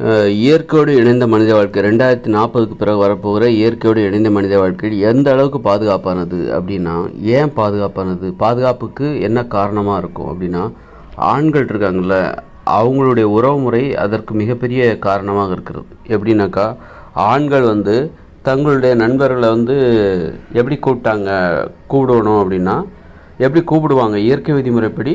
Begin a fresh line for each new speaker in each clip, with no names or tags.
இயற்கையோடு இணைந்த மனித வாழ்க்கை. ரெண்டாயிரத்தி நாற்பதுக்கு பிறகு வரப்போகிற இயற்கையோடு இணைந்த மனித வாழ்க்கை எந்த அளவுக்கு பாதுகாப்பானது அப்படின்னா ஏன் பாதுகாப்பானது? பாதுகாப்புக்கு என்ன காரணமாக இருக்கும் அப்படின்னா ஆண்கள் இருக்காங்கல்ல அவங்களுடைய உறவுமுறை அதற்கு மிகப்பெரிய காரணமாக இருக்கிறது. எப்படின்னாக்கா ஆண்கள் வந்து தங்களுடைய நண்பர்களை வந்து எப்படி கூப்பிட்டாங்க கூப்பிடணும் அப்படின்னா எப்படி கூப்பிடுவாங்க? இயற்கை விதிமுறைப்படி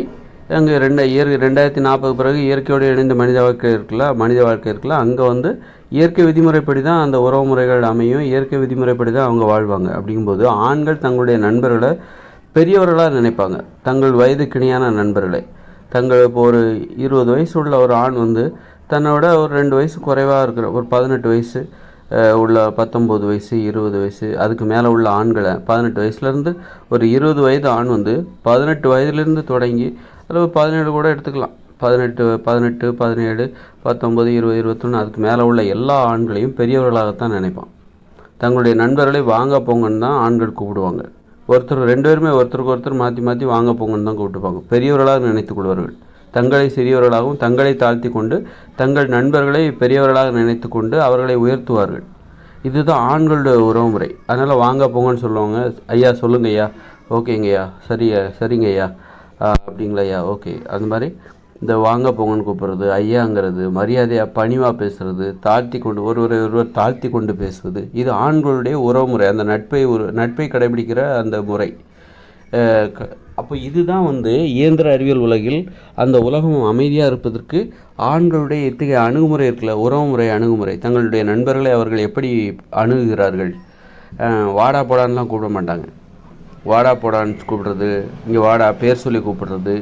அங்கே ரெண்டு இயற் ரெண்டாயிரத்தி நாற்பது பிறகு இயற்கையோடு இணைந்த மனித வாழ்க்கை இருக்குல்ல மனித வாழ்க்கை இருக்குல்ல அங்கே வந்து இயற்கை விதிமுறைப்படி தான் அந்த உறவு முறைகள் அமையும் இயற்கை விதிமுறைப்படி தான் அவங்க வாழ்வாங்க. அப்படிங்கும்போது ஆண்கள் தங்களுடைய நண்பர்களை பெரியவர்களாக நினைப்பாங்க. தங்கள் வயதுக்கிணியான நண்பர்களை. தங்கள் இப்போ ஒரு இருபது வயசு உள்ள ஒரு ஆண் வந்து தன்னோட ஒரு ரெண்டு வயசு குறைவாக இருக்கிற ஒரு பதினெட்டு வயசு உள்ள பத்தொம்போது வயசு இருபது வயசு அதுக்கு மேலே உள்ள ஆண்களை பதினெட்டு வயசுலேருந்து ஒரு இருபது வயது ஆண் வந்து பதினெட்டு வயதுலேருந்து தொடங்கி அல்லது பதினேழு கூட எடுத்துக்கலாம். பதினெட்டு பதினெட்டு பதினேழு பத்தொம்பது இருபது இருபத்தொன்று அதுக்கு மேலே உள்ள எல்லா ஆண்களையும் பெரியவர்களாகத்தான் நினைப்பான் தங்களுடைய நண்பர்களை வாங்க போங்கன்னு தான் ஆண்கள் கூப்பிடுவாங்க. ஒருத்தர் ரெண்டு பேருமே ஒருத்தருக்கு ஒருத்தர் மாற்றி மாற்றி வாங்க போங்கன்னு தான் கூப்பிட்டுப்பாங்க. பெரியவர்களாக நினைத்து கொள்வார்கள். தங்களை சிறியவர்களாகவும் தங்களை தாழ்த்தி கொண்டு தங்கள் நண்பர்களை பெரியவர்களாக நினைத்து கொண்டு அவர்களை உயர்த்துவார்கள். இதுதான் ஆண்களுடைய உறவுமுறை. அதனால் வாங்க போங்கன்னு சொல்லுவாங்க. ஐயா சொல்லுங்க ஐயா ஓகேங்கய்யா. சரியா சரிங்க ஐயா அப்படிங்களா ஐயா ஓகே. அந்த மாதிரி இந்த வாங்க போங்கன்னு கூப்பிட்றது ஐயாங்கிறது மரியாதையாக பணிவாக பேசுகிறது தாழ்த்தி கொண்டு ஒருவரை ஒருவர் தாழ்த்தி கொண்டு பேசுவது இது ஆண்களுடைய உறவுமுறை அந்த நட்பை ஒரு நட்பை கடைபிடிக்கிற அந்த முறை. க- அப்போ இதுதான் வந்து இயந்திர அறிவியல் உலகில் அந்த உலகம் அமைதியாக இருப்பதற்கு ஆண்களுடைய இத்தகைய அணுகுமுறை இருக்குல்ல உறவுமுறை அணுகுமுறை தங்களுடைய நண்பர்களை அவர்கள் எப்படி அணுகுகிறார்கள்? வாடா போடான்லாம் கூப்பிட மாட்டாங்க. வாடா போடான்னு கூப்பிடுறது இங்கே வாடா பேர் சொல்லி கூப்பிடுறது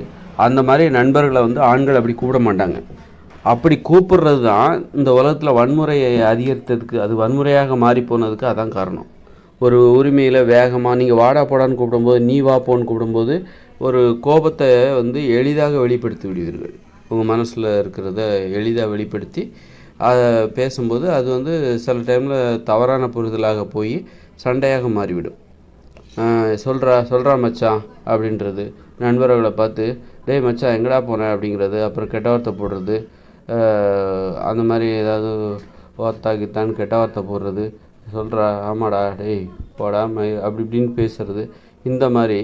அந்த மாதிரி நண்பர்களை வந்து ஆண்கள் அப்படி கூப்பிட மாட்டாங்க. அப்படி கூப்பிடுறது தான் இந்த உலகத்தில் வன்முறையை அதிகரித்ததுக்கு அது வன்முறையாக மாறி போனதுக்கு அதான் காரணம். ஒரு உரிமையில் வேகமாக நீங்கள் வாடா போடான்னு கூப்பிடும்போது நீ வா போன்னு கூப்பிடும்போது ஒரு கோபத்தை வந்து எளிதாக வெளிப்படுத்தி விடுவீர்கள். உங்கள் மனசில் இருக்கிறத எளிதாக வெளிப்படுத்தி அதை பேசும்போது அது வந்து சில டைமில் தவறான புரிதலாக போய் சண்டையாக மாறிவிடும். சொல்கிறா சொல்கிறா மச்சான் அப்படின்றது. நண்பர்களை பார்த்து டேய் மச்சான் எங்கடா போனேன் அப்படிங்கிறது அப்புறம் கெட்ட வார்த்தை போடுறது அந்த மாதிரி ஏதாவது வார்த்தா கித்தான்னு கெட்ட வார்த்தை போடுறது. சொல்கிறா ஆமாடா டேய் போடா அப்படி இப்படின்னு பேசுறது. இந்த மாதிரி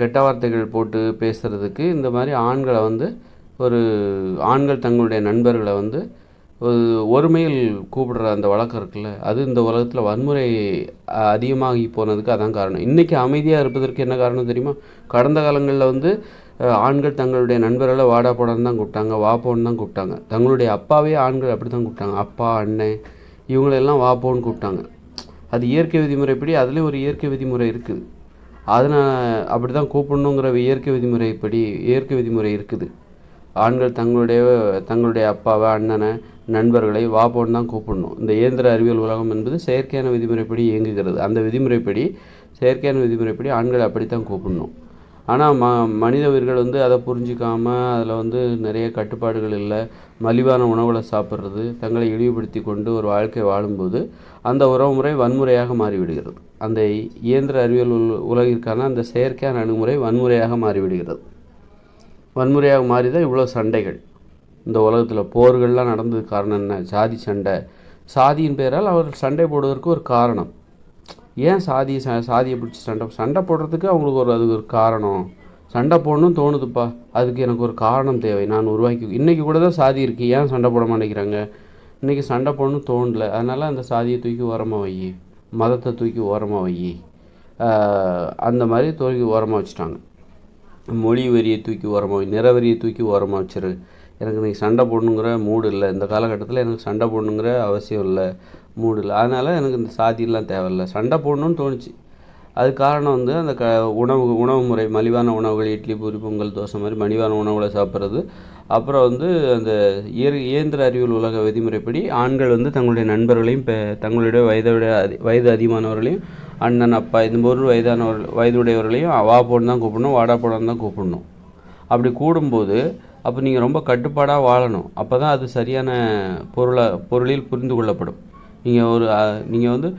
கெட்ட வார்த்தைகள் போட்டு பேசுறதுக்கு இந்த மாதிரி ஆண்களை வந்து ஒரு ஆண்கள் தங்களுடைய நண்பர்களை வந்து ஒருமையில் கூப்பிடுற அந்த வழக்கம் இருக்குல்ல அது இந்த உலகத்தில் வன்முறை அதிகமாகி போனதுக்கு அதான் காரணம். இன்றைக்கி அமைதியாக இருப்பதற்கு என்ன காரணம் தெரியுமா? கடந்த காலங்களில் வந்து ஆண்கள் தங்களுடைய நண்பர்களை வாடா போடான்னு தான் கூப்பிட்டாங்க வா போன்னு தான் கூப்பிட்டாங்க. தங்களுடைய அப்பாவே ஆண்கள் அப்படி தான் கூப்பிட்டாங்க. அப்பா அண்ணன் இவங்களெல்லாம் வா போன்னு கூப்பிட்டாங்க. அது இயற்கை விதிமுறைப்படி அதுலேயும் ஒரு இயற்கை விதிமுறை இருக்குது. அதனால் அப்படி தான் கூப்பிடணுங்கிற இயற்கை விதிமுறைப்படி இயற்கை விதிமுறை இருக்குது. ஆண்கள் தங்களுடைய தங்களுடைய அப்பாவை அண்ணனை நண்பர்களை வாப்போன்னு தான் கூப்பிடணும். இந்த இயந்திர அறிவியல் உலகம் என்பது செயற்கையான விதிமுறைப்படி இயங்குகிறது. அந்த விதிமுறைப்படி செயற்கையான விதிமுறைப்படி ஆண்களை அப்படித்தான் கூப்பிடணும். ஆனால் ம மனித உயிர்கள் வந்து அதை புரிஞ்சிக்காம அதில் வந்து நிறைய கட்டுப்பாடுகள் இல்லை. மலிவான உணவுகளை சாப்பிட்றது தங்களை இழிவுபடுத்தி கொண்டு ஒரு வாழ்க்கை வாழும்போது அந்த உறவுமுறை வன்முறையாக மாறிவிடுகிறது. அந்த இயந்திர அறிவியல் உல- உலகிற்கான அந்த செயற்கையான அணுகுமுறை வன்முறையாக மாறிவிடுகிறது. வன்முறையாக மாறி தான் இவ்வளோ சண்டைகள். இந்த உலகத்தில் போர்கள்லாம் நடந்ததுக்கு காரணம் என்ன? சாதி சண்டை. சாதியின் பெயரால் அவர் சண்டை போடுவதற்கு ஒரு காரணம். ஏன் சாதி ச சாதியை பிடிச்சி சண்டை சண்டை போடுறதுக்கு அவங்களுக்கு ஒரு அதுக்கு ஒரு காரணம். சண்டை போடணும்னு தோணுதுப்பா. அதுக்கு எனக்கு ஒரு காரணம் தேவை. நான் உருவாக்கி இன்றைக்கி கூட தான் சாதி இருக்குது ஏன் சண்டை போட மாட்டேங்கிறாங்க? இன்றைக்கி சண்டை போடணும்னு தோணல. அதனால் அந்த சாதியை தூக்கி ஓரமாக வை. மதத்தை தூக்கி ஓரமாக வை. அந்த மாதிரி தூக்கி ஓரமாக வச்சுட்டாங்க. மொழி வரியை தூக்கி ஓரமாக நிறவரியை நிற தூக்கி ஓரமாக வச்சிரு. எனக்கு இன்றைக்கி சண்டை போடணுங்கிற மூடு இல்லை. இந்த காலகட்டத்தில் எனக்கு சண்டை போடணுங்கிற அவசியம் இல்லை. மூடு இல்லை. அதனால் எனக்கு இந்த சாதியெல்லாம் தேவையில்லை. சண்டை போடணும்னு தோணுச்சு. அது காரணம் வந்து அந்த க உணவு உணவு முறை மலிவான உணவுகள் இட்லி பூரி பொங்கல் தோசை மாதிரி மலிவான உணவுகளை சாப்பிட்றது. அப்புறம் வந்து அந்த இயற் இயந்திர அறிவியல் உலக விதிமுறைப்படி ஆண்கள் வந்து தங்களுடைய நண்பர்களையும் இப்போ தங்களுடைய வயதை விட அதி வயது அதிகமானவர்களையும் அண்ணன் அப்பா இந்த மாதிரி வயதானவர்கள் வயதுடையவர்களையும் வா போன்னு தான் கூப்பிடணும் வாடா போடான்னு தான் கூப்பிடணும். அப்படி கூடும்போது அப்போ நீங்கள் ரொம்ப கட்டுப்பாடாக வாழணும். அப்போ தான் அது சரியான பொருளை பொருளில் புரிந்து கொள்ளப்படும். நீங்கள் ஒரு நீங்கள் வந்து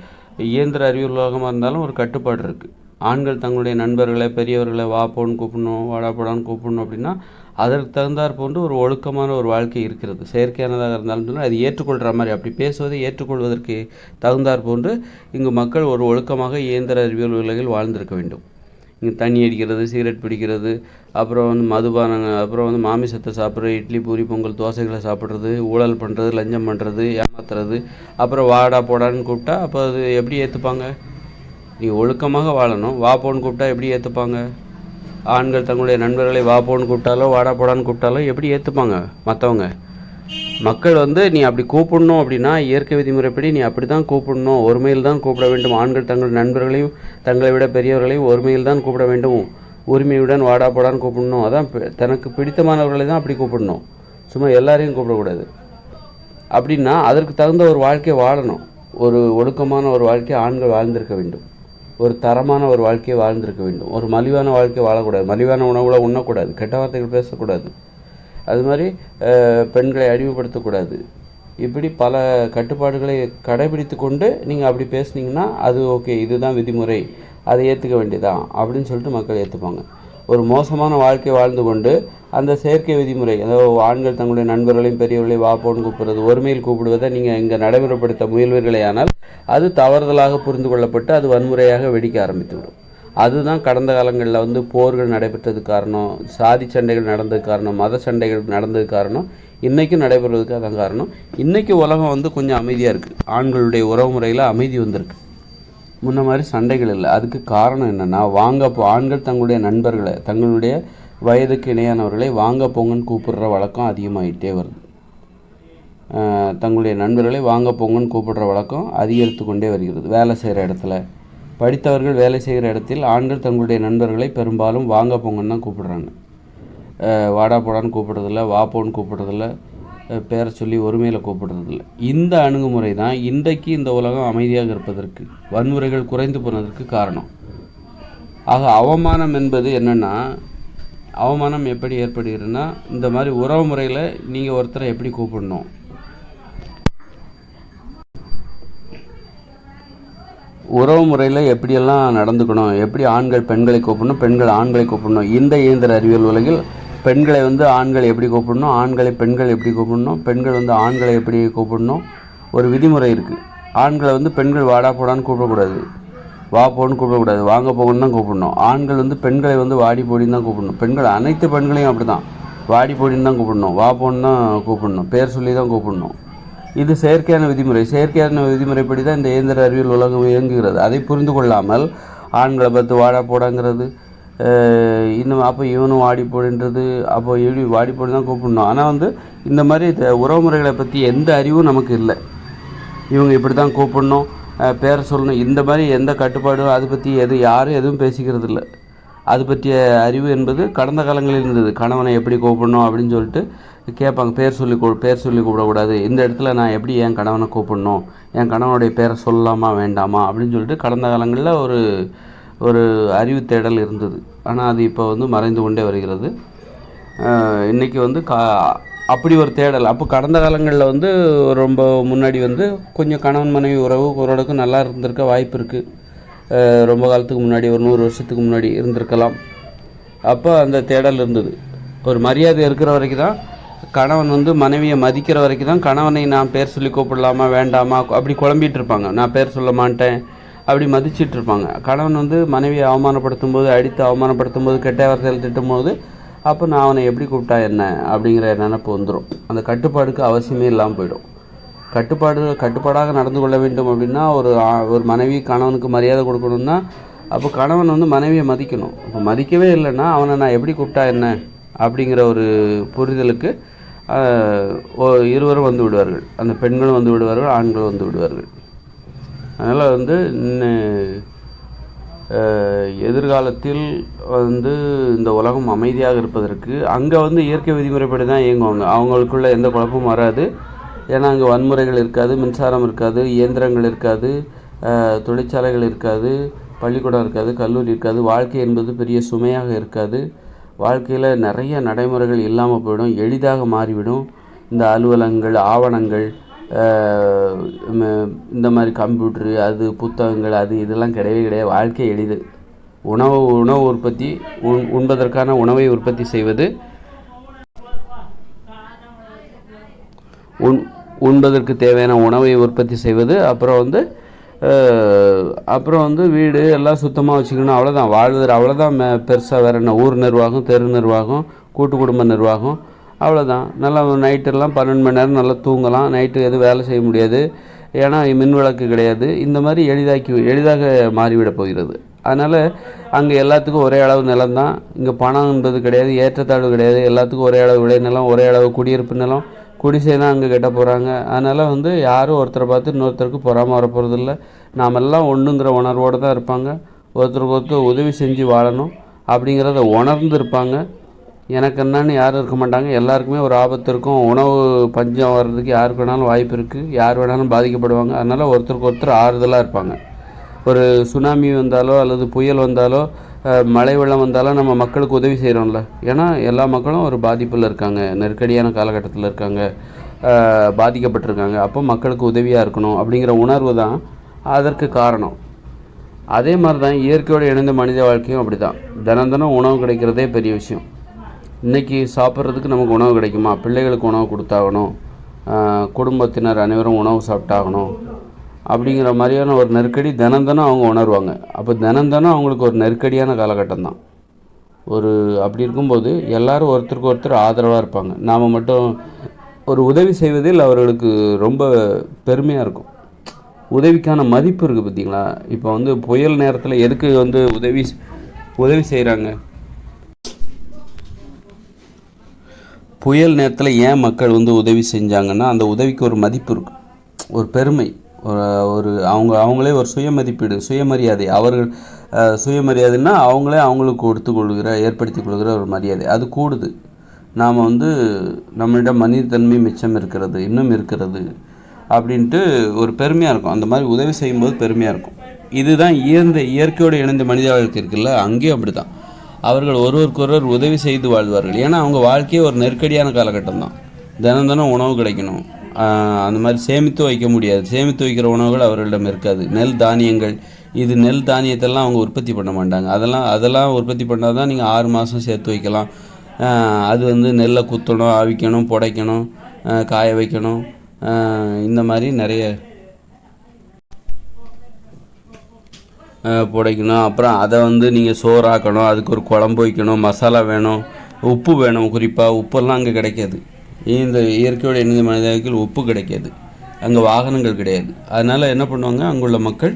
இயந்திர அறிவியல் உலகமாக இருந்தாலும் ஒரு கட்டுப்பாடு இருக்குது ஆண்கள் தங்களுடைய நண்பர்களை பெரியவர்களை வா போன்னு கூப்பிடணும் வாடா போடான்னு கூப்பிடணும் அப்படின்னா அதற்கு தகுந்தாற் போன்று ஒரு ஒழுக்கமான ஒரு வாழ்க்கை இருக்கிறது. செயற்கையானதாக இருந்தாலும் அது ஏற்றுக்கொள்கிற மாதிரி. அப்படி பேசுவதை ஏற்றுக்கொள்வதற்கு தகுந்தாற் போன்று இங்கு மக்கள் ஒரு ஒழுக்கமாக இயந்திர அறிவியல் உலகில் வாழ்ந்திருக்க வேண்டும். தண்ணி அடிக்கிறது சிகரெட் பிடிக்கிறது அப்புறம் வந்து மதுபானங்க அப்புறம் வந்து மாமிசத்தை சாப்பிட்றது இட்லி பூரி பொங்கல் தோசைகளை சாப்பிட்றது ஊழல் பண்ணுறது லஞ்சம் பண்ணுறது ஏமாத்துறது அப்புறம் வாடா போடான்னு கூப்பிட்டா அப்போ அது எப்படி ஏற்றுப்பாங்க நீ ஒழுக்கமாக வாழணும். வா போன்னு கூப்பிட்டா எப்படி ஏற்றுப்பாங்க ஆண்கள் தங்களுடைய நண்பர்களை வா போன்னு கூப்பிட்டாலோ வாடா போடான்னு கூப்பிட்டாலோ எப்படி ஏற்றுப்பாங்க மற்றவங்க மக்கள் வந்து நீ அப்படி கூப்பிடணும் அப்படின்னா இயற்கை விதிமுறைப்படி நீ அப்படி தான் கூப்பிடணும். ஒருமையில் தான் கூப்பிட வேண்டும். ஆண்கள் தங்கள் நண்பர்களையும் தங்களை விட பெரியவர்களையும் ஒருமையில் தான் கூப்பிட வேண்டும். உரிமையுடன் வாடா போடான்னு கூப்பிடணும். அதான் தனக்கு பிடித்தமானவர்களை தான் அப்படி கூப்பிடணும். சும்மா எல்லாரையும் கூப்பிடக்கூடாது. அப்படின்னா அதற்கு தகுந்த ஒரு வாழ்க்கையை வாழணும். ஒரு ஒழுக்கமான ஒரு வாழ்க்கையை ஆண்கள் வாழ்ந்திருக்க வேண்டும். ஒரு தரமான ஒரு வாழ்க்கையை வாழ்ந்திருக்க வேண்டும். ஒரு மலிவான வாழ்க்கை வாழக்கூடாது. மலிவான உணவுகளை உண்ணக்கூடாது. கெட்ட வார்த்தைகள் பேசக்கூடாது. அது மாதிரி பெண்களை அடிமைப்படுத்தக்கூடாது. இப்படி பல கட்டுப்பாடுகளை கடைபிடித்து கொண்டு நீங்கள் அப்படி பேசுனீங்கன்னா அது ஓகே இதுதான் விதிமுறை அதை ஏற்றுக்க வேண்டியதான் அப்படின்னு சொல்லிட்டு மக்கள் ஏற்றுப்பாங்க ஒரு மோசமான வாழ்க்கை வாழ்ந்து கொண்டு அந்த செயற்கை விதிமுறை அதாவது ஆண்கள் தங்களுடைய நண்பர்களையும் பெரியவர்களையும் வாப்போன்னு கூப்பிடுறது ஒருமையில் கூப்பிடுவதை நீங்கள் இங்கே நடைமுறைப்படுத்த முயல்வீர்களேயானால் அது தவறுதலாக புரிந்து கொள்ளப்பட்டு அது வன்முறையாக வெடிக்க ஆரம்பித்துவிடும். அதுதான் கடந்த காலங்களில் வந்து போர்கள் நடைபெற்றதுக்கு காரணம் சாதி சண்டைகள் நடந்தது காரணம் மத சண்டைகள் நடந்ததுக்கு காரணம் இன்றைக்கும் நடைபெறுவதுக்கு அதான் காரணம். இன்றைக்கி உலகம் வந்து கொஞ்சம் அமைதியாக இருக்குது ஆண்களுடைய உறவு முறையில் அமைதி வந்திருக்கு. முன்ன மாதிரி சண்டைகள் இல்லை. அதுக்கு காரணம் என்னென்னா வாங்க போ ஆண்கள் தங்களுடைய நண்பர்களை தங்களுடைய வயதுக்கு இணையானவர்களை வாங்க போங்கன்னு கூப்பிடுற வழக்கம் அதிகமாகிட்டே வருது. தங்களுடைய நண்பர்களை வாங்க போங்கன்னு கூப்பிடுற வழக்கம் அதிகரித்து கொண்டே வருகிறது. வேலை செய்கிற இடத்துல படித்தவர்கள் வேலை செய்கிற இடத்தில் ஆண்கள் தங்களுடைய நண்பர்களை பெரும்பாலும் வாங்க போங்கன்னு தான் கூப்பிடுறாங்க. வாடா போடான்னு கூப்பிடுறதில்ல வா போன்னு கூப்பிடுறதில்ல அஹ் பேரை சொல்லி ஒருமையில் கூப்பிடுறதில்ல. இந்த அணுகுமுறை தான் இன்றைக்கு இந்த உலகம் அமைதியாக இருப்பதற்கு வன்முறைகள் குறைந்து போனதற்கு காரணம். ஆக அவமானம் என்பது என்னென்னா அவமானம் எப்படி ஏற்படுகிறதுனா இந்த மாதிரி உறவு முறையில் நீங்கள் ஒருத்தரை எப்படி கூப்பிடணும்? உறவு முறையில் எப்படியெல்லாம் நடந்துக்கணும்? எப்படி ஆண்கள் பெண்களை கூப்பிடணும்? பெண்கள் ஆண்களை கூப்பிடணும்? இந்த இயந்திர அறிவியல் உலகில் பெண்களை வந்து ஆண்களை எப்படி கூப்பிடணும்? ஆண்களை பெண்கள் எப்படி கூப்பிடணும்? பெண்கள் வந்து ஆண்களை எப்படி கூப்பிடணும்? ஒரு விதிமுறை இருக்குது ஆண்களை வந்து பெண்கள் வாடா போடான்னு கூப்பிடக்கூடாது. வா போன்னு கூப்பிடக்கூடாது. வாங்க போகணுன்னு தான் கூப்பிடணும். ஆண்கள் வந்து பெண்களை வந்து வாடி போடின்னு தான் கூப்பிடணும். பெண்கள் அனைத்து பெண்களையும் அப்படி தான் வாடி போடின்னு தான் கூப்பிடணும். வா போன்னு தான் கூப்பிடணும். பேர் சொல்லி தான் கூப்பிடணும். இது செயற்கையான விதிமுறை. செயற்கையான விதிமுறைப்படி தான் இந்த இயந்திர அறிவியல் உலகம் இயங்குகிறது. அதை புரிந்து கொள்ளாமல் ஆண்களை பார்த்து வாடா போடாங்கிறது இன்னும் அப்போ இவனும் வாடி போடுன்றது அப்போ எப்படி வாடி போடு தான் கூப்பிடணும். ஆனால் வந்து இந்த மாதிரி உறவுமுறைகளை பற்றி எந்த அறிவும் நமக்கு இல்லை. இவங்க இப்படி தான் கூப்பிடணும் பேரை சொல்லணும். இந்த மாதிரி எந்த கட்டுப்பாடும் அதை பற்றி எது யாரும் எதுவும் பேசிக்கிறது இல்லை அது பற்றிய அறிவு என்பது கடந்த காலங்களில் இருந்தது. கணவனை எப்படி கூப்பிடணும் அப்படின்னு சொல்லிட்டு கேட்பாங்க. பேர் சொல்லி கூ பேர் சொல்லி கூப்பிடக்கூடாது. இந்த இடத்துல நான் எப்படி என் கணவனை கூப்பிடணும் என் கணவனுடைய பேரை சொல்லலாமா வேண்டாமா? அப்படின்னு சொல்லிட்டு கடந்த காலங்களில் ஒரு ஒரு அறிவு தேடல் இருந்தது. ஆனால் அது இப்போ வந்து மறைந்து கொண்டே வருகிறது. இன்றைக்கி இன்னைக்கு வந்து கா அப்படி ஒரு தேடல். அப்போ கடந்த காலங்களில் வந்து ரொம்ப முன்னாடி வந்து கொஞ்சம் கணவன் மனைவி உறவு ஓரளவுக்கு நல்லா இருந்திருக்க வாய்ப்பு இருக்குது ரொம்ப காலத்துக்கு முன்னாடி ஒரு நூறு வருஷத்துக்கு முன்னாடி இருந்திருக்கலாம். அப்போ அந்த தேடல் இருந்தது. ஒரு மரியாதை இருக்கிற வரைக்கும் தான் கணவன் வந்து மனைவியை மதிக்கிற வரைக்கும் தான் கணவனை நான் பேர் சொல்லி கூப்பிடலாமா வேண்டாமா அப்படி குழம்பிட்டு இருப்பாங்க. நான் பேர் சொல்ல மாட்டேன். அப்படி மதிச்சிட்டு இருப்பாங்க. கணவன் வந்து மனைவியை அவமானப்படுத்தும் போது அடித்து அவமானப்படுத்தும் போது கெட்ட வார்த்தைகள் திட்டும் போது அப்போ நான் அவனை எப்படி கூப்பிட்டா என்ன அப்படிங்கிற நினப்பு வந்துடும் அந்த கட்டுப்பாடுக்கு அவசியமே இல்லாமல் போயிடும். கட்டுப்பாடு கட்டுப்பாடாக நடந்து கொள்ள வேண்டும் அப்படின்னா ஒரு ஒரு மனைவி கணவனுக்கு மரியாதை கொடுக்கணும்னா அப்போ கணவன் வந்து மனைவியை மதிக்கணும். அப்போ மதிக்கவே இல்லைன்னா அவனை நான் எப்படி கூப்பிட்டா என்ன அப்படிங்கிற ஒரு புரிதலுக்கு இருவரும் வந்து விடுவார்கள். அந்த பெண்களும் வந்து விடுவார்கள் ஆண்களும் வந்து விடுவார்கள். அதனால் வந்து எதிர்காலத்தில் வந்து இந்த உலகம் அமைதியாக இருப்பதற்கு அங்கே வந்து இயற்கை விதிமுறைப்படி தான் இயங்குவாங்க. அவங்களுக்குள்ள எந்த குழப்பமும் வராது. ஏன்னா அங்கே வன்முறைகள் இருக்காது மின்சாரம் இருக்காது இயந்திரங்கள் இருக்காது தொழிற்சாலைகள் இருக்காது பள்ளிக்கூடம் இருக்காது கல்லூரி இருக்காது. வாழ்க்கை என்பது பெரிய சுமையாக இருக்காது. வாழ்க்கையில் நிறைய நடைமுறைகள் இல்லாமல் போயிடும் எளிதாக மாறிவிடும். இந்த அலுவலகங்கள் ஆவணங்கள் இந்த மாதிரி கம்ப்யூட்ரு அது புத்தகங்கள் அது இதெல்லாம் கிடையவே கிடையாது. வாழ்க்கை எளிது. உணவு உணவு உற்பத்தி உண் உண்பதற்கான உணவை உற்பத்தி செய்வது உண் உண்பதற்கு தேவையான உணவை உற்பத்தி செய்வது அப்புறம் வந்து அப்புறம் வந்து வீடு எல்லாம் சுத்தமாக வச்சுக்கணும் அவ்வளோதான் வாழ்வது அவ்வளோதான் பெருசாக வேறு என்ன ஊர் நிர்வாகம் தெரு நிர்வாகம் கூட்டு குடும்ப நிர்வாகம் அவ்வளோதான் நல்லா நைட்டெல்லாம் பன்னெண்டு மணி நேரம் நல்லா தூங்கலாம். நைட்டு எதுவும் வேலை செய்ய முடியாது. ஏன்னா மின் விளக்கு கிடையாது. இந்த மாதிரி எளிதாக்கி எளிதாக மாறிவிடப் போகிறது. அதனால் அங்கே எல்லாத்துக்கும் ஒரே அளவு நிலம் தான் இங்கே பணம் என்பது கிடையாது ஏற்றத்தாழ்வு கிடையாது. எல்லாத்துக்கும் ஒரே அளவு விளைநிலம் ஒரே அளவு குடியிருப்பு நிலம். குடிசை தான் அங்கே கட்ட போகிறாங்க அதனால் வந்து யாரும் ஒருத்தரை பார்த்து இன்னொருத்தருக்கு பொறாமல் வரப்போகிறதில்ல நாமெல்லாம் ஒன்றுங்கிற உணர்வோடு தான் இருப்பாங்க. ஒருத்தருக்கு ஒருத்தர் உதவி செஞ்சு வாழணும் அப்படிங்கிறத உணர்ந்து இருப்பாங்க. எனக்கு என்னன்னு யாரும் இருக்க மாட்டாங்க. எல்லாருக்குமே ஒரு ஆபத்து இருக்கும். உணவு பஞ்சம் வர்றதுக்கு யாருக்கு வேணாலும் வாய்ப்பு இருக்குது யார் வேணாலும் பாதிக்கப்படுவாங்க. அதனால் ஒருத்தருக்கு ஒருத்தர் ஆறுதலாக இருப்பாங்க. ஒரு சுனாமி வந்தாலோ அல்லது புயல் வந்தாலோ மழை வெள்ளம் வந்தாலும் நம்ம மக்களுக்கு உதவி செய்கிறோம்ல ஏன்னா எல்லா மக்களும் ஒரு பாதிப்பில் இருக்காங்க. நெருக்கடியான காலகட்டத்தில் இருக்காங்க. பாதிக்கப்பட்டிருக்காங்க. அப்போ மக்களுக்கு உதவியாக இருக்கணும் அப்படிங்கிற உணர்வு தான் அதற்கு காரணம். அதே மாதிரி தான் இயற்கையோடு இணைந்த மனித வாழ்க்கையும் அப்படி தான் தினம் தினம் உணவு கிடைக்கிறதே பெரிய விஷயம். இன்றைக்கி சாப்பிட்றதுக்கு நமக்கு உணவு கிடைக்குமா? பிள்ளைகளுக்கு உணவு கொடுத்தாகணும். குடும்பத்தினர் அனைவரும் உணவு சாப்பிட்டாகணும். அப்படிங்கிற மாதிரியான ஒரு நெருக்கடி தினம் தினம் அவங்க உணர்வாங்க. அப்போ தினம் தினம் அவங்களுக்கு ஒரு நெருக்கடியான காலகட்டம் தான் ஒரு அப்படி இருக்கும்போது எல்லாரும் ஒருத்தருக்கு ஒருத்தர் ஆதரவாக இருப்பாங்க. நாம் மட்டும் ஒரு உதவி செய்வதில் அவர்களுக்கு ரொம்ப பெருமையாக இருக்கும். உதவிக்கான மதிப்பு இருக்குது பார்த்தீங்களா இப்போ வந்து புயல் நேரத்தில் எதுக்கு வந்து உதவி உதவி செய்கிறாங்க புயல் நேரத்தில் ஏன் மக்கள் வந்து உதவி செஞ்சாங்கன்னா அந்த உதவிக்கு ஒரு மதிப்பு இருக்கும் ஒரு பெருமை. ஒரு ஒரு அவங்க அவங்களே ஒரு சுயமதிப்பீடு சுயமரியாதை. அவர்கள் சுயமரியாதைன்னா அவங்களே அவங்களுக்கு கொடுத்து கொள்கிற ஏற்படுத்தி கொள்கிற ஒரு மரியாதை. அது கூடுது. நாம் வந்து நம்மளிடம் மனிதத்தன்மை மிச்சம் இருக்கிறது இன்னும் இருக்கிறது அப்படின்ட்டு ஒரு பெருமையாக இருக்கும். அந்த மாதிரி உதவி செய்யும்போது பெருமையாக இருக்கும். இதுதான் இயந்த இயற்கையோடு இணைந்த மனித வாழ்க்கை இருக்குல்ல அங்கேயும் அப்படி தான் அவர்கள் ஒருவருக்கொருவர் உதவி செய்து வாழ்வார்கள். ஏன்னா அவங்க வாழ்க்கையே ஒரு நெருக்கடியான காலகட்டம் தான். தினம் தினம் உணவு கிடைக்கணும். அந்த மாதிரி சேமித்து வைக்க முடியாது. சேமித்து வைக்கிற உணவுகள் அவர்களிடம் இருக்காது. நெல் தானியங்கள் இது நெல் தானியத்தெல்லாம் அவங்க உற்பத்தி பண்ண மாட்டாங்க. அதெல்லாம் அதெல்லாம் உற்பத்தி பண்ணால் தான் நீங்கள் ஆறு மாதம் சேர்த்து வைக்கலாம். அது வந்து நெல்லை குத்தணும் அவிக்கணும் புடைக்கணும் காய வைக்கணும். இந்த மாதிரி நிறைய புடைக்கணும். அப்புறம் அதை வந்து நீங்கள் சோறாக்கணும் அதுக்கு ஒரு குழம்பு வைக்கணும் மசாலா வேணும் உப்பு வேணும் குறிப்பாக உப்பெல்லாம் அங்கே கிடைக்காது. இந்த இயற்கையோட இணைந்த மனிதர்கள் உப்பு கிடைக்காது. அங்கே வாகனங்கள் கிடையாது. அதனால் என்ன பண்ணுவாங்க? அங்குள்ள மக்கள்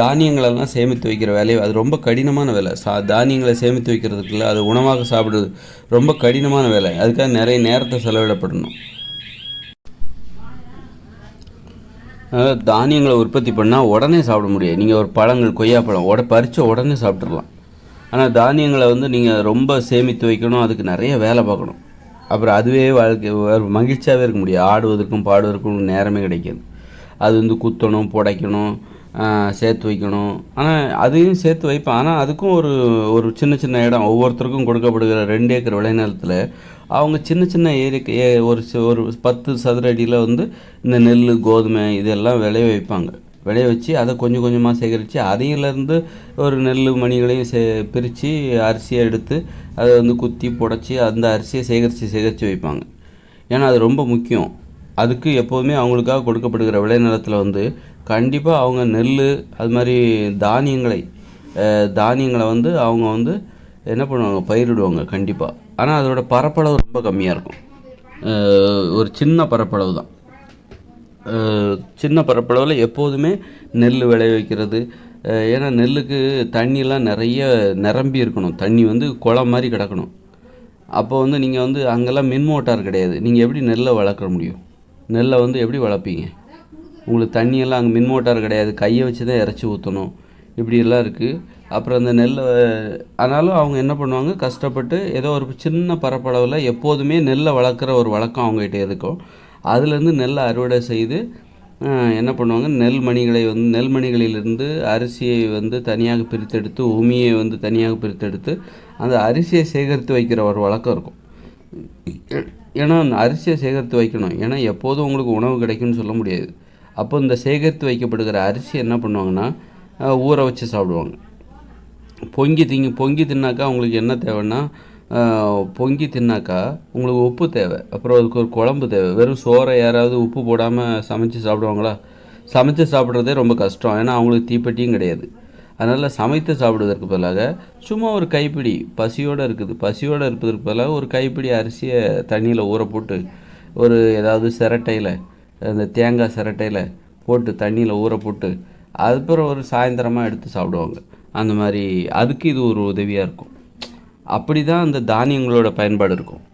தானியங்களெல்லாம் சேமித்து வைக்கிற வேலையை அது ரொம்ப கடினமான வேலை. சா தானியங்களை சேமித்து வைக்கிறதுக்குள்ள அது உணவாக சாப்பிடுறது ரொம்ப கடினமான வேலை. அதுக்காக நிறைய நேரத்தை செலவிடப்படணும். அதாவது தானியங்களை உற்பத்தி பண்ணால் உடனே சாப்பிட முடியாது. நீங்கள் ஒரு பழங்கள் கொய்யாப்பழம் உட பறித்து உடனே சாப்பிட்றலாம் ஆனால் தானியங்களை வந்து நீங்கள் ரொம்ப சேமித்து வைக்கணும். அதுக்கு நிறைய வேலை பார்க்கணும். அப்புறம் அதுவே வாழ்க்கை மகிழ்ச்சியாகவே இருக்க முடியாது. ஆடுவதற்கும் பாடுவதற்கும் நேரமே கிடைக்காது. அது வந்து குத்தணும் புடைக்கணும் சேர்த்து வைக்கணும். ஆனால் அதையும் சேர்த்து வைப்பேன். ஆனால் அதுக்கும் ஒரு ஒரு சின்ன சின்ன இடம். ஒவ்வொருத்தருக்கும் கொடுக்கப்படுகிற ரெண்டு ஏக்கர் விளைநிலத்தில் அவங்க சின்ன சின்ன ஏரிக்கு ஏ ஒரு ஒரு பத்து சதுர அடியில் வந்து இந்த நெல் கோதுமை இதெல்லாம் விளைய வைப்பாங்க. விளைய வச்சு அதை கொஞ்சம் கொஞ்சமாக சேகரித்து அதையிலேருந்து ஒரு நெல் மணிகளையும் சே பிரித்து அரிசியை எடுத்து அதை வந்து குத்தி புடச்சி அந்த அரிசியை சேகரித்து சேகரித்து வைப்பாங்க. ஏன்னா அது ரொம்ப முக்கியம். அதுக்கு எப்போதுமே அவங்களுக்காக கொடுக்கப்படுகிற விளைநிலத்தில் வந்து கண்டிப்பாக அவங்க நெல் அது மாதிரி தானியங்களை தானியங்களை வந்து அவங்க வந்து என்ன பண்ணுவாங்க? பயிரிடுவாங்க கண்டிப்பாக ஆனால் அதோடய பரப்பளவு ரொம்ப கம்மியாக இருக்கும். ஒரு சின்ன பரப்பளவு தான் சின்ன பரப்பளவில் எப்போதுமே நெல் விளைவிக்கிறது ஏன்னா நெல்லுக்கு தண்ணியெல்லாம் நிறைய நிரம்பி இருக்கணும். தண்ணி வந்து குளம் மாதிரி கிடக்கணும். அப்போ வந்து நீங்கள் வந்து அங்கெல்லாம் மின் மோட்டார் கிடையாது. நீங்கள் எப்படி நெல்லை வளர்க்க முடியும்? நெல்லை வந்து எப்படி வளர்ப்பீங்க? உங்களுக்கு தண்ணியெல்லாம் அங்கே மின் மோட்டார் கிடையாது. கையை வச்சு தான் இறச்சி ஊற்றணும் இப்படியெல்லாம் இருக்குது அப்புறம் அந்த நெல்லை ஆனாலும் அவங்க என்ன பண்ணுவாங்க? கஷ்டப்பட்டு ஏதோ ஒரு சின்ன பரப்பளவில் எப்போதுமே நெல்லை வளர்க்குற ஒரு வழக்கம் அவங்ககிட்ட இருக்கும். அதுலேருந்து நெல்லை அறுவடை செய்து என்ன பண்ணுவாங்க? நெல் மணிகளை வந்து நெல் மணிகளிலிருந்து அரிசியை வந்து தனியாக பிரித்தெடுத்து உமியை வந்து தனியாக பிரித்தெடுத்து அந்த அரிசியை சேகரித்து வைக்கிற ஒரு வழக்கம் இருக்கும். ஏன்னா அந்த அரிசியை சேகரித்து வைக்கணும். ஏன்னா எப்போதும் உங்களுக்கு உணவு கிடைக்கும்னு சொல்ல முடியாது. அப்போ இந்த சேகரித்து வைக்கப்படுகிற அரிசி என்ன பண்ணுவாங்கன்னா ஊற வச்சு சாப்பிடுவாங்க. பொங்கி திங்கி பொங்கி தின்னாக்கா அவங்களுக்கு என்ன தேவைன்னா பொங்கி தின்னாக்கா உங்களுக்கு உப்பு தேவை. அப்புறம் அதுக்கு ஒரு குழம்பு தேவை. வெறும் சோறை யாராவது உப்பு போடாமல் சமைச்சு சாப்பிடுவாங்களா? சமைச்சு சாப்பிட்றதே ரொம்ப கஷ்டம். ஏன்னா அவங்களுக்கு தீப்பெட்டியும் கிடையாது. அதனால் சமைத்து சாப்பிடுவதற்கு பதிலாக சும்மா ஒரு கைப்பிடி பசியோடு இருக்குது. பசியோடு இருப்பதற்கு பதிலாக ஒரு கைப்பிடி அரிசியை தண்ணியில் ஊற போட்டு ஒரு ஏதாவது சிரட்டையில் அந்த தேங்காய் சிரட்டையில் போட்டு தண்ணியில் ஊற போட்டு அதுக்கப்புறம் ஒரு சாயந்தரமாக எடுத்து சாப்பிடுவாங்க. அந்த மாதிரி அதுக்கு இது ஒரு உதவியாக இருக்கும். அப்படி தான் அந்த தானியங்களோட பயன்பாடு இருக்கும்.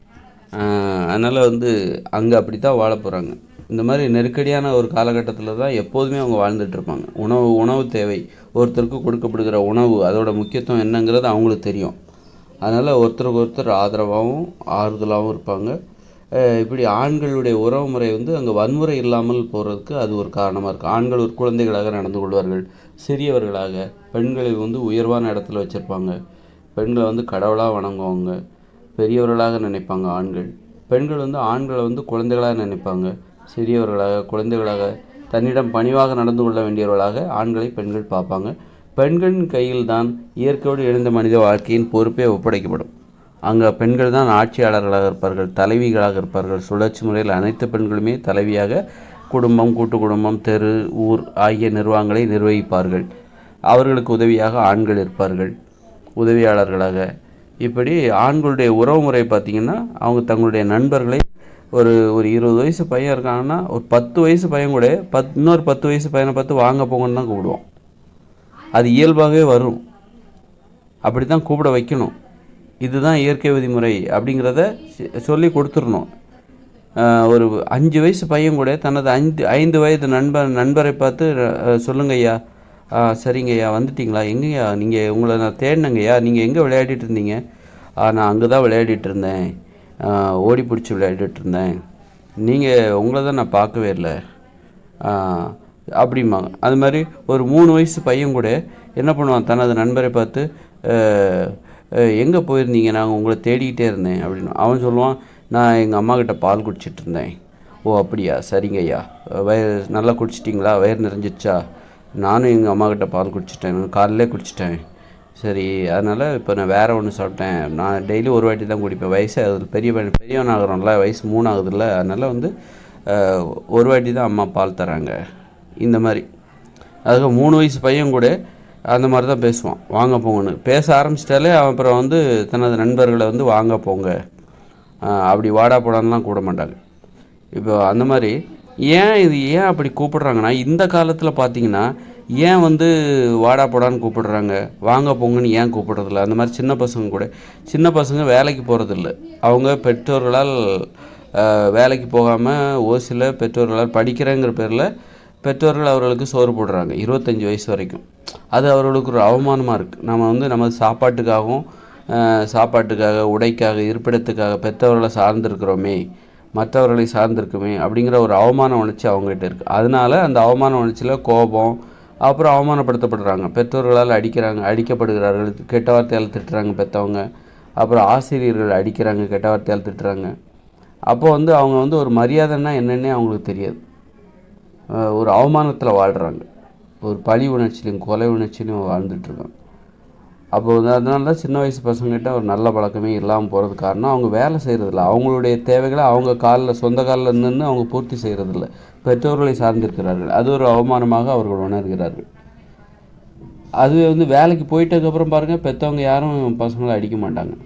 அதனால் வந்து அங்கே அப்படி தான் வாழ போகிறாங்க இந்த மாதிரி நெருக்கடியான ஒரு காலகட்டத்தில் தான் எப்போதுமே அவங்க வாழ்ந்துட்டுருப்பாங்க உணவு உணவு தேவை. ஒருத்தருக்கு கொடுக்கப்படுகிற உணவு அதோட முக்கியத்துவம் என்னங்கிறது அவங்களுக்கு தெரியும். அதனால் ஒருத்தருக்கு ஒருத்தர் ஆதரவாகவும் ஆறுதலாகவும் இருப்பாங்க. இப்படி ஆண்களுடைய உறவு முறை வந்து அங்கே வன்முறை இல்லாமல் போகிறதுக்கு அது ஒரு காரணமாக இருக்குது ஆண்கள் ஒரு குழந்தைகளாக நடந்து கொள்வார்கள் சிறியவர்களாக. பெண்களை வந்து உயர்வான இடத்துல வச்சுருப்பாங்க. பெண்களை வந்து கடவுளாக வணங்குவாங்க. பெரியவர்களாக நினைப்பாங்க ஆண்கள். பெண்கள் வந்து ஆண்களை வந்து குழந்தைகளாக நினைப்பாங்க. சிறியவர்களாக குழந்தைகளாக தன்னிடம் பணிவாக நடந்து கொள்ள வேண்டியவர்களாக ஆண்களை பெண்கள் பார்ப்பாங்க. பெண்களின் கையில் தான் இயற்கையோடு எழுந்த மனித வாழ்க்கையின் பொறுப்பே ஒப்படைக்கப்படும். அங்கே பெண்கள் தான் ஆட்சியாளர்களாக இருப்பார்கள் தலைவிகளாக இருப்பார்கள். சுழற்சி முறையில் அனைத்து பெண்களுமே தலைவியாக குடும்பம் கூட்டு குடும்பம் தெரு ஊர் ஆகிய நிர்வாகங்களை நிர்வகிப்பார்கள். அவர்களுக்கு உதவியாக ஆண்கள் இருப்பார்கள். உதவியாளர்களாக. இப்படி ஆண்களுடைய உறவுமுறை பார்த்திங்கன்னா அவங்க தங்களுடைய நண்பர்களை ஒரு ஒரு இருபது வயசு பையன் இருக்காங்கன்னா ஒரு பத்து வயசு பையன் கூட பத் இன்னொரு பத்து வயசு பையனை பார்த்து வாங்க போங்கன்னு தான் கூப்பிடுவோம் அது இயல்பாகவே வரும். அப்படி தான் கூப்பிட வைக்கணும். இதுதான் இயற்கை விதிமுறை அப்படிங்கிறத சொல்லி கொடுத்துடணும். ஒரு அஞ்சு வயசு பையன் கூட தனது ஐந்து ஐந்து வயது நண்பர் நண்பரை பார்த்து அஹ், ஆ சரிங்கய்யா வந்துட்டீங்களா? எங்கேயா நீங்கள் உங்களை நான் தேடினங்கய்யா நீங்கள் எங்கே விளையாடிட்டு இருந்தீங்க? ஆ நான் அங்கே தான் விளையாடிட்டு இருந்தேன். ஓடி பிடிச்சி விளையாடிட்டு இருந்தேன். நீங்கள் உங்களை தான் நான் பார்க்கவே இல்லை. ஆ, அப்படிம்பாங்க அது மாதிரி ஒரு மூணு வயசு பையன் கூட என்ன பண்ணுவான்? தனது நண்பரை பார்த்து எங்கே போயிருந்தீங்க? நாங்கள் உங்களை தேடிக்கிட்டே இருந்தேன். அப்படின்னு. அவன் சொல்லுவான் நான் எங்கள் அம்மாக்கிட்ட பால் குடிச்சிட்டு இருந்தேன். ஓ அப்படியா? சரிங்க ஐயா. வய நல்லா குடிச்சிட்டிங்களா? வயிறு நிறைஞ்சிருச்சா? நானும் எங்கள் அம்மாக்கிட்ட பால் குடிச்சிட்டேன். காலையிலே குடிச்சிட்டேன். சரி அதனால் இப்போ நான் வேறு ஒன்று சாப்பிட்டேன். நான் டெய்லி ஒரு வாட்டி தான் குடிப்பேன். வயசு அது பெரிய பெரியவன் ஆகிறோம்ல வயசு மூணு ஆகுதுல்ல அதனால் வந்து ஒரு வாட்டி தான் அம்மா பால் தராங்க. இந்த மாதிரி. அதுக்கு மூணு வயசு பையன் கூட அந்த மாதிரி தான் பேசுவான். வாங்க போங்கன்னு. பேச ஆரம்பிச்சிட்டாலே அப்புறம் வந்து தனது நண்பர்களை வந்து வாங்க போங்க. அப்படி வாடா போடான்லாம் கூட மாட்டாங்க. இப்போ அந்த மாதிரி ஏன் இது ஏன் அப்படி கூப்பிடுறாங்கன்னா இந்த காலத்தில் பார்த்தீங்கன்னா ஏன் வந்து வாடா போடான்னு கூப்பிடுறாங்க? வாங்க போங்கன்னு ஏன் கூப்பிடுறதில்ல? அந்த மாதிரி சின்ன பசங்க கூட. சின்ன பசங்க வேலைக்கு போகிறதில்ல அவங்க பெற்றோர்களால் வேலைக்கு போகாமல் ஒரு சில பெற்றோர்களால் படிக்கிறேங்கிற பேரில் பெற்றோர்கள் அவர்களுக்கு சோறு போடுறாங்க இருபத்தஞ்சி வயசு வரைக்கும். அது அவர்களுக்கு ஒரு அவமானமாக இருக்குது நம்ம வந்து நம்ம சாப்பாட்டுக்காகவும் சாப்பாட்டுக்காக உடைக்காக இருப்பிடத்துக்காக பெற்றவர்களை சார்ந்திருக்கிறோமே மற்றவர்களை சார்ந்திருக்குமே அப்படிங்கிற ஒரு அவமான உணர்ச்சி அவங்ககிட்ட இருக்குது அதனால் அந்த அவமான உணர்ச்சியில் கோபம் அப்புறம் அவமானப்படுத்தப்படுறாங்க. பெற்றோர்களால் அடிக்கிறாங்க அடிக்கப்படுகிறார்கள் கெட்ட வார்த்தையால் திட்டுறாங்க பெற்றவங்க அப்புறம் ஆசிரியர்கள் அடிக்கிறாங்க கெட்ட வார்த்தையால் திட்டுறாங்க. அப்போ வந்து அவங்க வந்து ஒரு மரியாதைன்னா என்னென்னே அவங்களுக்கு தெரியாது. ஒரு அவமானத்தில் வாழ்கிறாங்க ஒரு பழி உணர்ச்சிலையும் கொலை உணர்ச்சியிலையும் வாழ்ந்துட்டுருக்காங்க அப்போ வந்து அதனால தான் சின்ன வயசு பசங்ககிட்ட ஒரு நல்ல பழக்கமே இல்லாமல் போகிறது காரணம். அவங்க வேலை செய்கிறதில்ல அவங்களுடைய தேவைகளை அவங்க காலில் சொந்த காலில் நின்று அவங்க பூர்த்தி செய்கிறதில்ல பெற்றோர்களை சார்ந்திருக்கிறார்கள். அது ஒரு அவமானமாக அவர்கள் உணர்கிறார்கள். அதுவே வந்து வேலைக்கு போயிட்டதுக்கப்புறம் பாருங்கள் பெற்றவங்க யாரும் பசங்களை அடிக்க மாட்டாங்க.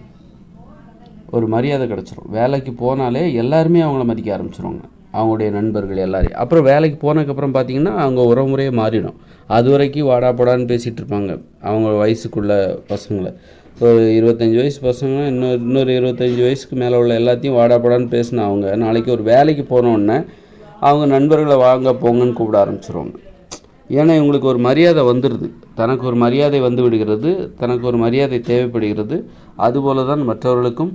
ஒரு மரியாதை கிடச்சிரும். வேலைக்கு போனாலே எல்லாருமே அவங்கள மதிக்க ஆரம்பிச்சிருவாங்க. அவங்களுடைய நண்பர்கள் எல்லாரையும். அப்புறம் வேலைக்கு போனதுக்கப்புறம் பார்த்தீங்கன்னா அவங்க உறவுமுறையே மாறிடும். அது வரைக்கும் வாடா போடான்னு பேசிகிட்டு இருப்பாங்க. அவங்க வயசுக்குள்ள பசங்களை. ஒரு இருபத்தஞ்சி வயசு பசங்க இன்னொரு இன்னொரு இருபத்தஞ்சி வயசுக்கு மேலே உள்ள எல்லாத்தையும் வாடா போடான்னு பேசின அவங்க. நாளைக்கு ஒரு வேலைக்கு போனோடனே அவங்க நண்பர்களை வாங்க போங்கன்னு கூப்பிட ஆரம்பிச்சிருவாங்க. ஏன்னா இவங்களுக்கு ஒரு மரியாதை வந்துடுது தனக்கு ஒரு மரியாதை வந்து விடுகிறது. தனக்கு ஒரு மரியாதை தேவைப்படுகிறது. அதுபோல தான் மற்றவர்களுக்கும்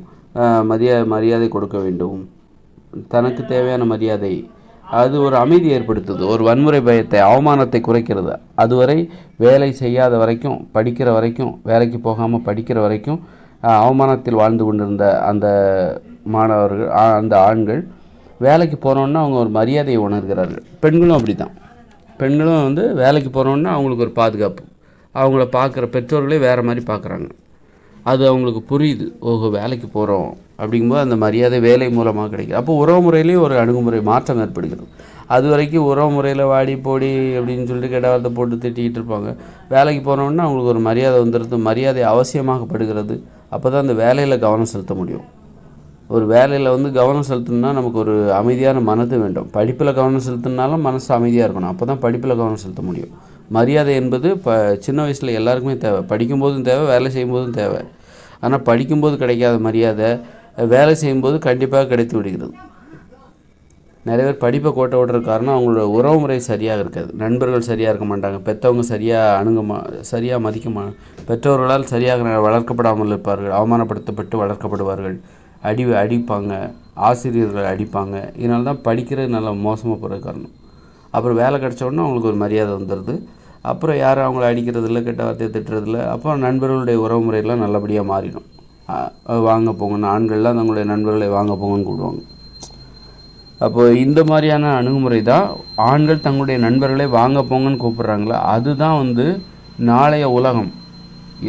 மரியா மரியாதை கொடுக்க வேண்டும். தனக்கு தேவையான மரியாதை. அது ஒரு அமைதி ஏற்படுத்துது. ஒரு வன்முறை பயத்தை அவமானத்தை குறைக்கிறது. அதுவரை வேலை செய்யாத வரைக்கும் படிக்கிற வரைக்கும் வேலைக்கு போகாமல் படிக்கிற வரைக்கும் அவமானத்தில் வாழ்ந்து கொண்டிருந்த அந்த மாணவர்கள் ஆ- அந்த ஆண்கள் வேலைக்கு போனோன்னா அவங்க ஒரு மரியாதையை உணர்கிறார்கள். பெண்களும் அப்படி தான் பெண்களும் வந்து வேலைக்கு போனோன்னா அவங்களுக்கு ஒரு பாதுகாப்பு. அவங்கள பார்க்குற பெற்றோர்களே வேறு மாதிரி பார்க்குறாங்க. அது அவங்களுக்கு புரியுது. ஓஹோ வேலைக்கு போகிறோம் அப்படிங்கும்போது அந்த மரியாதை வேலை மூலமாக கிடைக்குது. அப்போ உறவு முறையிலேயும் ஒரு அணுகுமுறை மாற்றம் ஏற்படுகிறது. அது வரைக்கும் உறவு முறையில் வாடி போடி அப்படின்னு சொல்லிட்டு கெட்ட வார்த்தை போட்டு திட்டிகிட்டு இருப்பாங்க. வேலைக்கு போனோன்னா அவங்களுக்கு ஒரு மரியாதை வந்துடுது. மரியாதை அவசியமாகப்படுகிறது. அப்போ தான் அந்த வேலையில் கவனம் செலுத்த முடியும். ஒரு வேலையில் வந்து கவனம் செலுத்தணும்னா நமக்கு ஒரு அமைதியான மனது வேண்டும். படிப்பில் கவனம் செலுத்தினாலும் மனசு அமைதியாக இருக்கணும். அப்போ தான் படிப்பில் கவனம் செலுத்த முடியும். மரியாதை என்பது இப்போ சின்ன வயசில் எல்லாருக்குமே தேவை. படிக்கும்போதும் தேவை வேலை செய்யும்போதும் தேவை. ஆனால் படிக்கும்போது கிடைக்காத மரியாதை வேலை செய்யும்போது கண்டிப்பாக கிடைத்து விடுகிறது. நிறைய பேர் படிப்பை கோட்டை விடுற காரணம் அவங்களோட உறவு முறை சரியாக இருக்காது. நண்பர்கள் சரியாக இருக்க மாட்டாங்க. பெற்றவங்க சரியாக அணுக மா சரியாக மதிக்க மா பெற்றோர்களால் சரியாக வளர்க்கப்படாமல் இருப்பார்கள். அவமானப்படுத்தப்பட்டு வளர்க்கப்படுவார்கள். அடி அடிப்பாங்க. ஆசிரியர்கள் அடிப்பாங்க. இதனால தான் படிக்கிறது நல்லா மோசமாக போகிற காரணம். அப்புறம் வேலை கிடச்ச உடனே அவங்களுக்கு ஒரு மரியாதை வந்துடுது அப்புறம் யாரும் அவங்கள அடிக்கிறதில்ல கெட்ட வார்த்தையை திட்டுறதில்ல. அப்புறம் நண்பர்களுடைய உறவு முறையெல்லாம் நல்லபடியாக மாறிடும். வாங்க போங்கன்னு ஆண்கள்லாம் தங்களுடைய நண்பர்களை வாங்க போங்கன்னு கூப்பிடுவாங்க. அப்போ இந்த மாதிரியான அணுகுமுறை தான் ஆண்கள் தங்களுடைய நண்பர்களை வாங்க போங்கன்னு கூப்பிட்றாங்களா அதுதான் வந்து நாளைய உலகம்.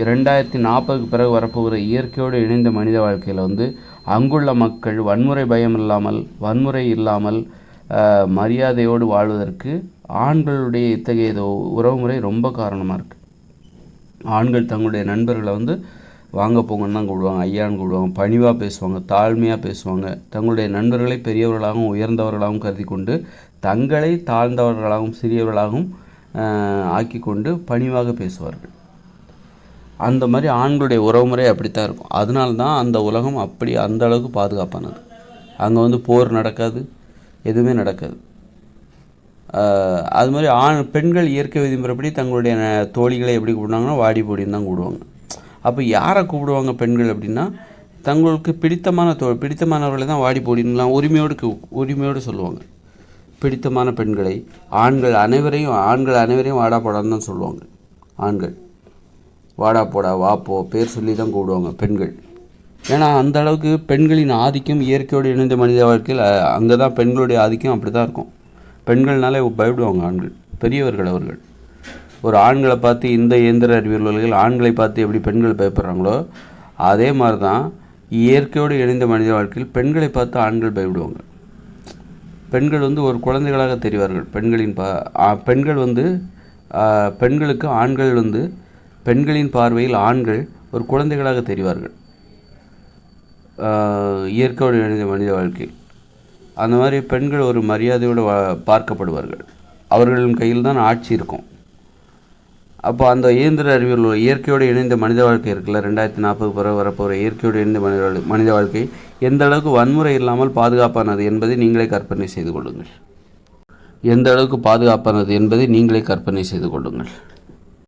இரண்டாயிரத்தி நாற்பதுக்கு பிறகு வரப்போகிற இயற்கையோடு இணைந்த மனித வாழ்க்கையில் வந்து அங்குள்ள மக்கள் வன்முறை பயம் இல்லாமல் வன்முறை இல்லாமல் மரியாதையோடு வாழ்வதற்கு ஆண்களுடைய இத்தகைய உறவுமுறை ரொம்ப காரணமாக இருக்குது ஆண்கள் தங்களுடைய நண்பர்களை வந்து வாங்க போங்கன்னு தான் கூப்பிடுவாங்க ஐயான்னு கூப்பிடுவாங்க பணிவாக பேசுவாங்க தாழ்மையாக பேசுவாங்க. தங்களுடைய நண்பர்களை பெரியவர்களாகவும் உயர்ந்தவர்களாகவும் கருதி கொண்டு தங்களை தாழ்ந்தவர்களாகவும் சிறியவர்களாகவும் ஆக்கி கொண்டு பணிவாக பேசுவார்கள். அந்த மாதிரி ஆண்களுடைய உறவுமுறை அப்படித்தான் இருக்கும். அதனால தான் அந்த உலகம் அப்படி அந்த அளவுக்கு பாதுகாப்பானது. அங்கே வந்து போர் நடக்காது எதுவுமே நடக்காது. அது மாதிரி ஆண் பெண்கள் இயற்கை விதிமுறைப்படி தங்களுடைய தோழிகளை எப்படி கூப்பிடுவாங்கன்னா வாடி போடின்னு தான் கூடுவாங்க அப்போ யாரை கூப்பிடுவாங்க பெண்கள் அப்படின்னா தங்களுக்கு பிடித்தமான தோ பிடித்தமானவர்களை தான் வாடி போடின்னுலாம் உரிமையோடு கூ- உரிமையோடு சொல்லுவாங்க. பிடித்தமான பெண்களை ஆண்கள் அனைவரையும் ஆண்கள் அனைவரையும் வாடா போடான்னு தான் சொல்லுவாங்க. ஆண்கள். வாடா போடா வாப்போ பேர் சொல்லி தான் கூப்பிடுவாங்க பெண்கள். ஏன்னா அந்த அளவுக்கு பெண்களின் ஆதிக்கம் இயற்கையோடு இணைந்த மனித வாழ்க்கையில் அங்கே தான் பெண்களுடைய ஆதிக்கம் அப்படி தான் இருக்கும். பெண்கள்னாலே பயப்படுவாங்க ஆண்கள் பெரியவர்கள் அவர்கள். ஒரு ஆண்களை பார்த்து இந்த இயந்திர அறிவியல்கள் ஆண்களை பார்த்து எப்படி பெண்கள் பயப்படுறாங்களோ அதே மாதிரி தான் இயற்கையோடு இணைந்த மனித வாழ்க்கையில் பெண்களை பார்த்து ஆண்கள் பயப்படுவாங்க. பெண்கள் வந்து ஒரு குழந்தைகளாக தெரிவார்கள். பெண்களின் பா பெண்கள் வந்து பெண்களுக்கு ஆண்கள் வந்து பெண்களின் பார்வையில் ஆண்கள் ஒரு குழந்தைகளாக தெரிவார்கள். இயற்கையோடு இணைந்த மனித வாழ்க்கை அந்த மாதிரி பெண்கள் ஒரு மரியாதையோடு வா பார்க்கப்படுவார்கள். அவர்களின் கையில் தான் ஆட்சி இருக்கும். அப்போ அந்த இயந்திர அறிவியல் உள்ள இயற்கையோடு இணைந்த மனித வாழ்க்கை இருக்குல்ல ரெண்டாயிரத்தி நாற்பது பிறகு வரப்போகிற இயற்கையோடு இணைந்த மனித மனித வாழ்க்கை எந்த அளவுக்கு வன்முறை இல்லாமல் பாதுகாப்பானது என்பதை நீங்களே கற்பனை செய்து கொள்ளுங்கள். எந்த அளவுக்கு பாதுகாப்பானது என்பதை நீங்களே கற்பனை செய்து கொள்ளுங்கள்.